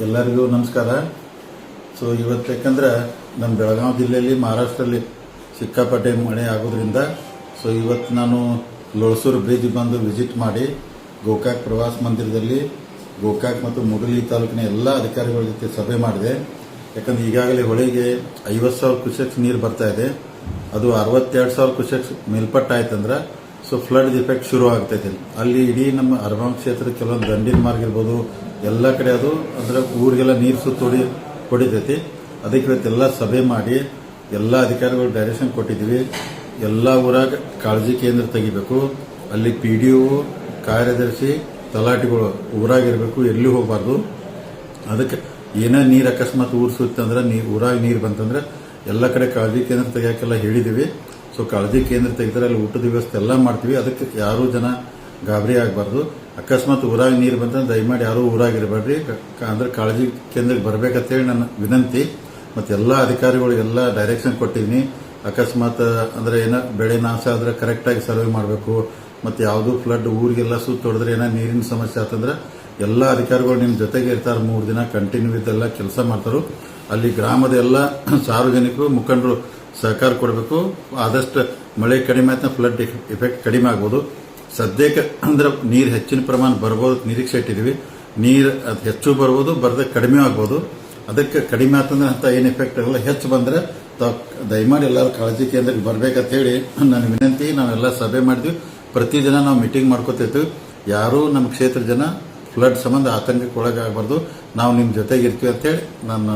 ಎಲ್ಲರಿಗೂ ನಮಸ್ಕಾರ. ಸೊ, ಇವತ್ತು ಯಾಕಂದ್ರೆ ನಮ್ಮ ಬೆಳಗಾವಿ ಜಿಲ್ಲೆಯಲ್ಲಿ ಮಹಾರಾಷ್ಟ್ರಲ್ಲಿ ಸಿಕ್ಕಾಪಟ್ಟೆ ಮಳೆ ಆಗೋದ್ರಿಂದ, ಸೊ, ಇವತ್ತು ನಾನು ಲೋಳಸೂರು ಬ್ರಿಡ್ಜ್ ಬಂದು ವಿಸಿಟ್ ಮಾಡಿ, ಗೋಕಾಕ್ ಪ್ರವಾಸ ಮಂದಿರದಲ್ಲಿ, ಗೋಕಾಕ್ ಮತ್ತು ಮುಗಲಿ ತಾಲೂಕಿನ ಎಲ್ಲ ಅಧಿಕಾರಿಗಳ ಜೊತೆ ಸಭೆ ಮಾಡಿದೆ. ಯಾಕಂದ್ರೆ ಈಗಾಗಲೇ ಹೊಳೆಗೆ ಐವತ್ತು ಸಾವಿರ ನೀರು ಬರ್ತಾ ಇದೆ. ಅದು ಅರವತ್ತೆರಡು ಸಾವಿರ ಕ್ಯೂಸೆಕ್ಸ್ ಮೇಲ್ಪಟ್ಟ ಆಯ್ತಂದ್ರೆ ಸೊ ಫ್ಲಡ್ ಇಫೆಕ್ಟ್ ಶುರು ಆಗ್ತೈತೆ. ಅಲ್ಲಿ ಇಡೀ ನಮ್ಮ ಅರ್ಬನ್ ಕ್ಷೇತ್ರ ಕೆಲವೊಂದು ದಂಡಿನ ಮಾರ್ಗ ಇರ್ಬೋದು, ಎಲ್ಲ ಕಡೆ ಅದು ಅಂದ್ರೆ ಊರಿಗೆಲ್ಲ ನೀರು ಸುತ್ತೋಡಿ ಹೊಡಿತೈತಿ. ಅದಕ್ಕೆ ಇವತ್ತೆಲ್ಲ ಸಭೆ ಮಾಡಿ, ಎಲ್ಲ ಅಧಿಕಾರಿಗಳು ಡೈರೆಕ್ಷನ್ ಕೊಟ್ಟಿದ್ದೀವಿ. ಎಲ್ಲ ಊರಾಗ ಕಾಳಜಿ ಕೇಂದ್ರ ತೆಗಿಬೇಕು. ಅಲ್ಲಿ ಪಿ ಡಿ ಒ ಕಾರ್ಯದರ್ಶಿ, ತಲಾಟಿಗಳು ಊರಾಗಿರ್ಬೇಕು, ಎಲ್ಲಿ ಹೋಗಬಾರ್ದು. ಅದಕ್ಕೆ ಏನೇ ನೀರು ಅಕಸ್ಮಾತ್ ಊರು ಸುತ್ತಂದ್ರೆ ನೀ ಊರಾಗ ನೀರು ಬಂತಂದ್ರೆ ಎಲ್ಲ ಕಡೆ ಕಾಳಜಿ ಕೇಂದ್ರ ತೆಗಿಯೋಕ್ಕೆಲ್ಲ ಹೇಳಿದ್ದೀವಿ. ಸೊ ಕಾಳಜಿ ಕೇಂದ್ರ ತೆಗೆದ್ರೆ ಅಲ್ಲಿ ಊಟದ ವ್ಯವಸ್ಥೆ ಎಲ್ಲ ಮಾಡ್ತೀವಿ. ಅದಕ್ಕೆ ಯಾರೂ ಜನ ಗಾಬರಿ ಆಗಬಾರ್ದು. ಅಕಸ್ಮಾತ್ ಊರಾಗ ನೀರು ಬಂತಂದ್ರೆ ದಯಮಾಡಿ ಯಾರೂ ಊರಾಗಿರಬೇಡ್ರಿ. ಅಂದ್ರೆ ಕಾಳಜಿ ಕೇಂದ್ರಕ್ಕೆ ಬರಬೇಕಂತೇಳಿ ನನ್ನ ವಿನಂತಿ. ಮತ್ತು ಎಲ್ಲ ಅಧಿಕಾರಿಗಳಿಗೆಲ್ಲ ಡೈರೆಕ್ಷನ್ ಕೊಟ್ಟಿದ್ದೀನಿ ಅಕಸ್ಮಾತ್, ಅಂದ್ರೆ ಏನೋ ಬೆಳೆ ನಾಶ ಆದರೆ ಕರೆಕ್ಟಾಗಿ ಸರ್ವೆ ಮಾಡಬೇಕು. ಮತ್ತು ಯಾವುದು ಫ್ಲಡ್ ಊರಿಗೆಲ್ಲ ಸುತ್ತ ಹೊಡೆದ್ರೆ ಏನೋ ನೀರಿನ ಸಮಸ್ಯೆ ಆತಂದ್ರೆ ಎಲ್ಲ ಅಧಿಕಾರಿಗಳು ನಿಮ್ಮ ಜೊತೆಗೆ ಇರ್ತಾರೆ. ಮೂರು ದಿನ ಕಂಟಿನ್ಯೂ ಇದೆಲ್ಲ ಕೆಲಸ ಮಾಡ್ತಾರೆ. ಅಲ್ಲಿ ಗ್ರಾಮದ ಎಲ್ಲ ಸಾರ್ವಜನಿಕರು, ಮುಖಂಡರು ಸಹಕಾರ ಕೊಡಬೇಕು. ಆದಷ್ಟು ಮಳೆ ಕಡಿಮೆ ಆಯ್ತು ಫ್ಲಡ್ ಎಫೆಕ್ಟ್ ಕಡಿಮೆ ಆಗ್ಬೋದು. ಸದ್ಯಕ್ಕೆ ಅಂದ್ರೆ ನೀರು ಹೆಚ್ಚಿನ ಪ್ರಮಾಣ ಬರ್ಬೋದು ನಿರೀಕ್ಷೆ ಇಟ್ಟಿದ್ದೀವಿ ನೀರು ಅದು ಹೆಚ್ಚು ಬರ್ಬೋದು, ಬರದೆ ಕಡಿಮೆ ಆಗ್ಬೋದು. ಅದಕ್ಕೆ ಕಡಿಮೆ ಆತಂದ್ರೆ ಅಂತ ಏನು ಎಫೆಕ್ಟ್ ಇರಲ್ಲ ಹೆಚ್ಚು ಬಂದ್ರೆ ದಯಮಾಡಿ ಎಲ್ಲರೂ ಕಾಳಜಿ ಕೇಂದ್ರಕ್ಕೆ ಬರಬೇಕಂತ ಹೇಳಿ ನನ್ನ ವಿನಂತಿ. ನಾವೆಲ್ಲ ಸಭೆ ಮಾಡಿದ್ವಿ. ಪ್ರತಿದಿನ ನಾವು ಮೀಟಿಂಗ್ ಮಾಡ್ಕೋತಿರ್ತೀವಿ. ಯಾರೂ ನಮ್ಮ ಕ್ಷೇತ್ರ ಜನ ಫ್ಲಡ್ ಸಂಬಂಧ ಆತಂಕಕ್ಕೆ ಒಳಗಾಗಬಾರ್ದು. ನಾವು ನಿಮ್ಮ ಜೊತೆಗಿರ್ತೀವಿ ಅಂತೇಳಿ ನಾನು